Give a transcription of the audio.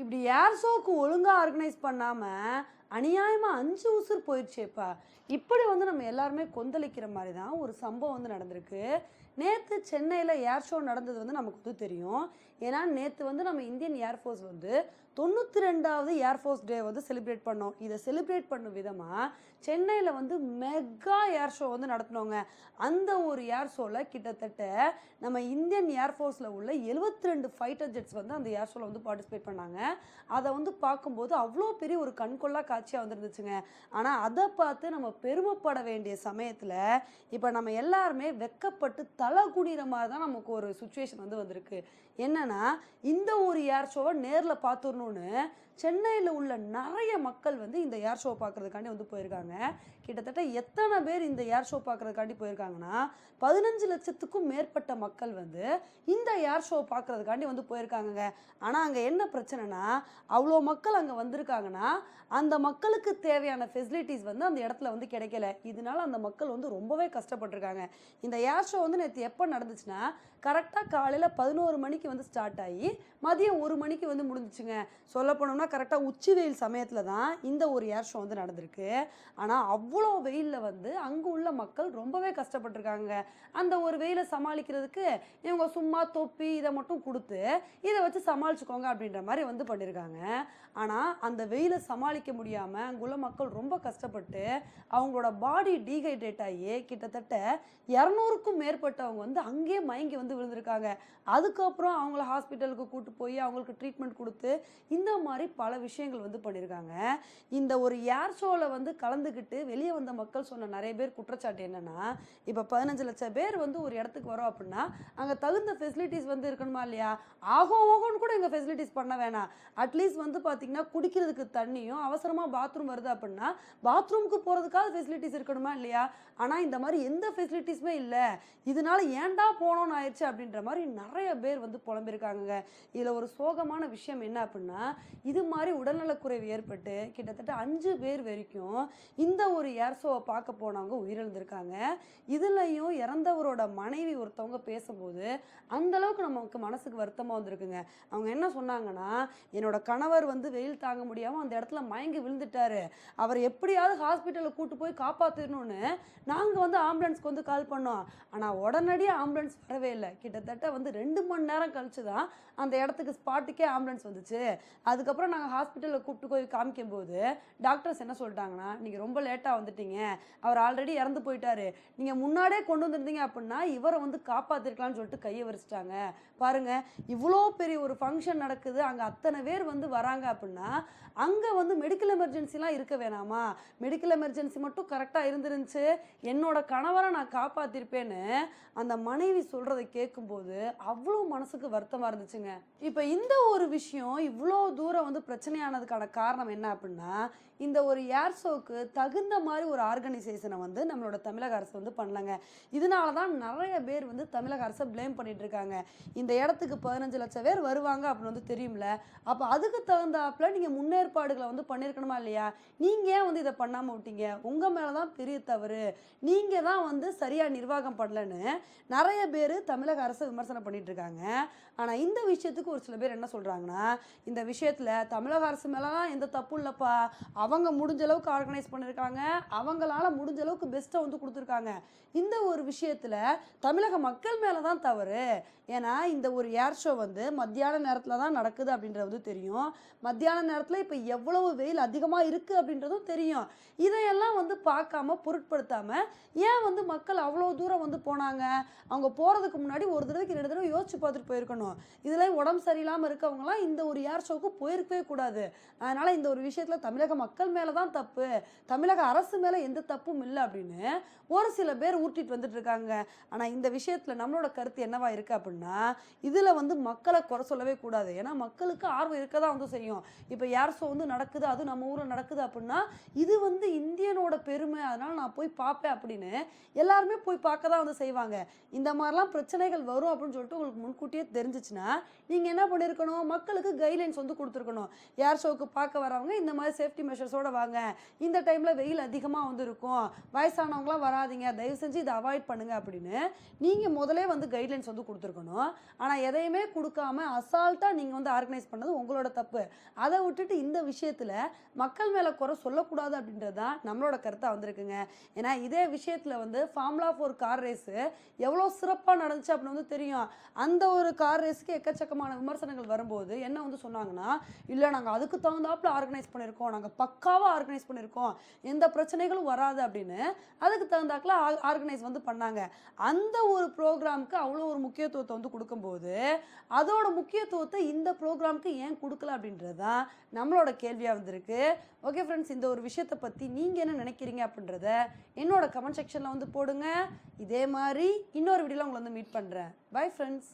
இப்படி ஏர் ஷோக்கு ஒழுங்காக ஆர்கனைஸ் பண்ணாமல் அநியாயமாக அஞ்சு உசுர் போயிடுச்சேப்பா. இப்படி வந்து நம்ம எல்லாருமே கொந்தளிக்கிற மாதிரி தான் ஒரு சம்பவம் வந்து நடந்திருக்கு. நேற்று சென்னையில் ஏர் ஷோ நடந்தது வந்து நமக்கு வந்து தெரியும். ஏன்னா நேற்று வந்து நம்ம இந்தியன் ஏர்ஃபோர்ஸ் வந்து தொண்ணூற்றி ரெண்டாவது ஏர்ஃபோர்ஸ் டே வந்து செலிப்ரேட் பண்ணோம். இதை செலிப்ரேட் பண்ணும் விதமாக சென்னையில் வந்து மெகா ஏர் ஷோ வந்து நடத்தினோங்க அந்த ஒரு ஏர் ஷோவில் கிட்டத்தட்ட நம்ம இந்தியன் ஏர்ஃபோர்ஸில் உள்ள 72 ரெண்டு ஃபைட்டர் ஜெட்ஸ் வந்து அந்த ஏர் ஷோவில் வந்து பார்ட்டிசிபேட் பண்ணாங்க. அதை வந்து பார்க்கும்போது அவ்வளோ பெரிய ஒரு கண்கொள்ளா காட்சியாக வந்துருந்துச்சுங்க. ஆனால் அதை பார்த்து நம்ம பெருமைப்பட வேண்டிய சமயத்தில் இப்போ நம்ம எல்லாருமே வெக்கப்பட்டு தலை குனிகிற மாதிரி தான் நமக்கு ஒரு சுச்சுவேஷன் வந்து வந்திருக்கு. என்னன்னா இந்த ஒரு ஏர் ஷோவை நேரில் பார்த்துடணுன்னு சென்னையில் உள்ள நிறைய மக்கள் வந்து இந்த ஏர் ஷோ பார்க்கறதுக்காண்டி வந்து போயிருக்காங்க. கிட்டத்தட்ட எத்தனை பேர் இந்த ஏர் ஷோ பார்க்கறதுக்காண்டி போயிருக்காங்கன்னா பதினஞ்சு லட்சத்துக்கும் மேற்பட்ட மக்கள் வந்து இந்த ஏர் ஷோ பார்க்கறதுக்காண்டி வந்து போயிருக்காங்கங்க. ஆனால் அங்கே என்ன பிரச்சனைனா அவ்வளோ மக்கள் அங்கே வந்திருக்காங்கன்னா அந்த மக்களுக்கு தேவையான ஃபெசிலிட்டிஸ் வந்து அந்த இடத்துல வந்து கிடைக்கல. இதனால அந்த மக்கள் வந்து ரொம்பவே கஷ்டப்பட்டிருக்காங்க. இந்த ஏர் ஷோ வந்து நேற்று எப்போ நடந்துச்சுன்னா கரெக்டாக காலையில் பதினோரு மணிக்கு வந்து ஸ்டார்ட் ஆகி மதியம் ஒரு மணிக்கு வந்து முடிஞ்சிச்சுங்க. சொல்ல போனோம்னா கரெக்டாக உச்சி வெயில் சமயத்தில் தான் இந்த ஒரு ஏர் ஷோ வந்து நடந்திருக்கு. ஆனால் அவ்வளோ வெயிலில் வந்து அங்கே உள்ள மக்கள் ரொம்பவே கஷ்டப்பட்டிருக்காங்க. அந்த ஒரு வெயிலை சமாளிக்கிறதுக்கு இவங்க சும்மா தொப்பி இதை மட்டும் கொடுத்து இதை வச்சு சமாளிச்சுக்கோங்க அப்படின்ற மாதிரி வந்து பண்ணியிருக்காங்க ஆனால் அந்த வெயிலை சமாளிக்க முடியாமல் அங்குள்ள மக்கள் ரொம்ப கஷ்டப்பட்டு அவங்களோட பாடி டீஹைட்ரேட் ஆகி கிட்டத்தட்ட இரநூறுக்கும் மேற்பட்டவங்க வந்து அங்கேயே மயங்கி வந்து விழுந்திருக்காங்க. அதுக்கப்புறம் அவங்கள ஹாஸ்பிட்டலுக்கு கூட்டு போய் அவங்களுக்கு ட்ரீட்மெண்ட் கொடுத்து இந்த மாதிரி பல விஷயங்கள் வந்து பண்ணியிருக்காங்க இந்த ஒரு ஏர் ஷோவில் வந்து கலந்துக்கிட்டு வெளியே வந்த மக்கள் சொன்ன நிறைய பேர் குற்றச்சாட்டு என்னன்னா இப்போ பதினஞ்சு லட்சம் பேர் வந்து ஒரு இடத்துக்கு வரோம் அப்படின்னா அங்கே தகுந்த ஃபெசிலிட்டிஸ் வந்து இருக்கணுமா இல்லையா? ஆகோ ஓகோன்னு கூட எங்கள் ஃபெசிலிட்டிஸ் பண்ண வேணாம். அட்லீஸ்ட் வந்து பார்த்திங்கன்னா குடிக்கிறதுக்கு தண்ணியும் அவசரமாக பாத்ரூம் வருது அப்படின்னா பாத்ரூமுக்கு போகிறதுக்காக ஃபெசிலிட்டிஸ் இருக்கணுமா இல்லையா? ஆனால் இந்த மாதிரி எந்த ஃபெசிலிட்டிஸுமே இல்லை. இதனால ஏன்டா போனோன்னு ஆயிடுச்சு அப்படின்ற மாதிரி நிறைய பேர் வந்து புலம்பிருக்காங்க இதில் ஒரு சோகமான விஷயம் என்ன அப்படின்னா இது மாதிரி உடல்நலக்குறைவு ஏற்பட்டு கிட்டத்தட்ட அஞ்சு பேர் வரைக்கும் இந்த ஒரு ஏர் ஷோவை பார்க்க போனவங்க உயிரிழந்திருக்காங்க. இதுலையும் இறந்தவரோட மனைவி ஒருத்தவங்க பேசும்போது அந்த அளவுக்கு நமக்கு மனசுக்கு வருத்தமாக வந்திருக்குங்க. அவங்க என்ன சொன்னாங்கன்னா என்னோட கணவர் வந்து வெயில் தாங்க முடியாமல் அந்த இடத்துல மயங்கி விழுந்துட்டாரு. அவர் எப்படியாவது ஹாஸ்பிட்டலில் கூட்டு போய் காப்பாற்றிடணும்னு நாங்கள் வந்து ஆம்புலன்ஸ்க்கு வந்து கால் பண்ணோம். ஆனால் உடனடியாக ஆம்புலன்ஸ் வரவே இல்லை. கிட்டத்தட்ட வந்து ரெண்டு மணி நேரம் கழிச்சு தான் அந்த இடத்துக்கு ஸ்பாட்டுக்கே ஆம்புலன்ஸ் வந்துச்சு. அதுக்கப்புறம் நாங்கள் ஹாஸ்பிட்டலில் கூப்பிட்டு போய் காமிக்கும்போது டாக்டர்ஸ் என்ன சொல்லிட்டாங்கன்னா நீங்கள் ரொம்ப லேட்டாக வந்துட்டீங்க. அவர் ஆல்ரெடி இறந்து போயிட்டாரு. நீங்கள் முன்னாடியே கொண்டு வந்திருந்தீங்க அப்படின்னா இவரை வந்து காப்பாற்றிருக்கலாம்னு சொல்லிட்டு கையை விரிச்சிட்டாங்க. பாருங்கள் இவ்வளோ பெரிய ஒரு ஃபங்க்ஷன் நடக்குது. அங்கே அத்தனை பேர் வந்து வராங்க அப்படின்னா அங்கே வந்து மெடிக்கல் எமர்ஜென்சிலாம் இருக்க வேணாமா? மெடிக்கல் எமர்ஜென்சி மட்டும் கரெக்டாக இருந்துருந்துச்சு. என்னோட கணவரை நான் காப்பாற்றிருப்பேன்னு அந்த மனைவி சொல்கிறத கேட்கும்போது அவ்வளோ மனசுக்கு வருத்தமாக இருந்துச்சுங்க. இப்போ இந்த ஒரு விஷயம் இவ்வளோ தூரம் வந்து பிரச்சனையானதுக்கான காரணம் என்ன அப்படின்னா இந்த ஒரு ஏர் ஷோக்கு தகுந்த மாதிரி ஒரு ஆர்கனைசேஷனை வந்து நம்மளோட தமிழக அரசு வந்து பண்ணலங்க. இதனால தான் நிறைய பேர் வந்து தமிழக அரசை ப்ளேம் பண்ணிட்டு இருக்காங்க. இந்த இடத்துக்கு பதினஞ்சு லட்சம் பேர் வருவாங்க அப்படின்னு வந்து தெரியும்ல. அப்போ அதுக்கு தகுந்தாப்புல நீங்கள் முன்னேற்பாடுகளை வந்து பண்ணியிருக்கணுமா இல்லையா? நீங்கள் ஏன் வந்து இதை பண்ணாமல் விட்டீங்க? உங்கள் மேலே தான் பெரிய தவறு. நீங்கள் தான் வந்து சரியாக நிர்வாகம் பண்ணலன்னு நிறைய பேர் தமிழக அரசை விமர்சனம் பண்ணிட்டு இருக்காங்க. ஆனால் இந்த விஷயத்துக்கு ஒரு சில பேர் என்ன சொல்கிறாங்கன்னா இந்த விஷயத்தில் தமிழக அரசு மேலாம் எந்த தப்பும் இல்லைப்பா. அவங்க முடிஞ்ச அளவுக்கு ஆர்கனைஸ் பண்ணியிருக்காங்க அவங்களால முடிஞ்ச அளவுக்கு பெஸ்ட்டை வந்து கொடுத்துருக்காங்க. இந்த ஒரு விஷயத்தில் தமிழக மக்கள் மேலே தான் தவறு. ஏன்னா இந்த ஒரு ஏர் ஷோ வந்து மத்தியான நேரத்தில் தான் நடக்குது அப்படின்றது வந்து தெரியும். மத்தியான நேரத்தில் இப்போ எவ்வளவு வெயில் அதிகமாக இருக்குது அப்படின்றதும் தெரியும். இதையெல்லாம் வந்து பார்க்காம பொருட்படுத்தாமல் ஏன் வந்து மக்கள் அவ்வளோ தூரம் வந்து போனாங்க? அவங்க போகிறதுக்கு முன்னாடி ஒரு தடவைக்கு ரெண்டு தடவை யோசிச்சு பார்த்துட்டு போயிருக்கணும். இதில் உடம்பு சரியில்லாமல் இருக்கவங்களாம் இந்த ஒரு ஏர் ஷோக்கு போயிருக்கவே கூடாது. அதனால் இந்த ஒரு விஷயத்தில் தமிழக மக்கள் மேலே தான் தப்பு. தமிழக அரசு மேலே எந்த தப்பும் இல்லை அப்படின்னு ஒரு சில பேர் ஊட்டிட்டு வந்துட்டு இருக்காங்க. ஆனால் இந்த விஷயத்தில் நம்மளோட கருத்து என்னவா இருக்குது அப்படின்னா இதில் வந்து மக்களை குறை சொல்லவே கூடாது. ஏன்னா மக்களுக்கு ஆர்வம் இருக்க தான் வந்து செய்யும். இப்போ ஏர் ஷோ வந்து நடக்குது அது நம்ம ஊரில் நடக்குது அப்படின்னா இது வந்து இந்தியனோட பெருமை. அதனால் நான் போய் பார்ப்பேன் அப்படின்னு எல்லாருமே போய் பார்க்க தான் வந்து செய்வாங்க. இந்த மாதிரிலாம் பிரச்சனைகள் வரும் அப்படின்னு சொல்லிட்டு உங்களுக்கு முன்கூட்டியே தெரிஞ்சிச்சுன்னா நீங்கள் என்ன பண்ணியிருக்கணும் மக்களுக்கு கைட்லைன்ஸ் வந்து கொடுத்துருக்கணும். ஏர் ஷோக்கு பார்க்க வரவங்க இந்த மாதிரி சேஃப்டி மெஷர்ஸோட வாங்க. இந்த டைம் டைமில் வெயில் அதிகமாக வந்து இருக்கும் வயசானவங்களாம் வராதீங்க. தயவு செஞ்சு இதை அவாய்ட் பண்ணுங்க அப்படின்னு நீங்கள் முதலே வந்து கைட்லைன்ஸ் வந்து கொடுத்துருக்கணும். ஆனால் எதையுமே கொடுக்காம அசால்ட்டாக நீங்கள் வந்து ஆர்கனைஸ் பண்ணது உங்களோட தப்பு. அதை விட்டுட்டு இந்த விஷயத்தில் மக்கள் மேலே குறை சொல்லக்கூடாது அப்படின்றது தான் நம்மளோட கருத்தாக வந்திருக்குங்க. ஏன்னா இதே விஷயத்தில் வந்து ஃபார்முலா ஃபோர் கார் ரேஸு எவ்வளோ சிறப்பாக நடந்துச்சு அப்படின்னு வந்து தெரியும். அந்த ஒரு கார் ரேஸுக்கு எக்கச்சக்கமான விமர்சனங்கள் வரும்போது என்ன வந்து சொன்னாங்கன்னா இல்லை நாங்கள் அதுக்கு தகுந்தாப்புல ஆர்கனைஸ் பண்ணியிருக்கோம் நாங்கள் பக்காவாக ஆர்கனைஸ் பண்ணியிருக்கோம் எந்த பிரச்சனைகளும் வராது அப்படின்னு அதுக்கு தகுந்தாக்கில் ஆர்கனைஸ் வந்து பண்ணாங்க. அந்த ஒரு ப்ரோக்ராமுக்கு அவ்வளோ ஒரு முக்கியத்துவத்தை வந்து கொடுக்கும்போது அதோட முக்கியத்துவத்தை இந்த ப்ரோக்ராமுக்கு ஏன் கொடுக்கல அப்படின்றது தான் நம்மளோட கேள்வியாக வந்திருக்கு. ஓகே ஃப்ரெண்ட்ஸ் இந்த ஒரு விஷயத்தை பற்றி நீங்கள் என்ன நினைக்கிறீங்க அப்படின்றத என்னோட கமெண்ட் செக்ஷனில் வந்து போடுங்க. இதே மாதிரி இன்னொரு வீடியோவில் உங்களை வந்து மீட் பண்ணுறேன் பை ஃப்ரெண்ட்ஸ்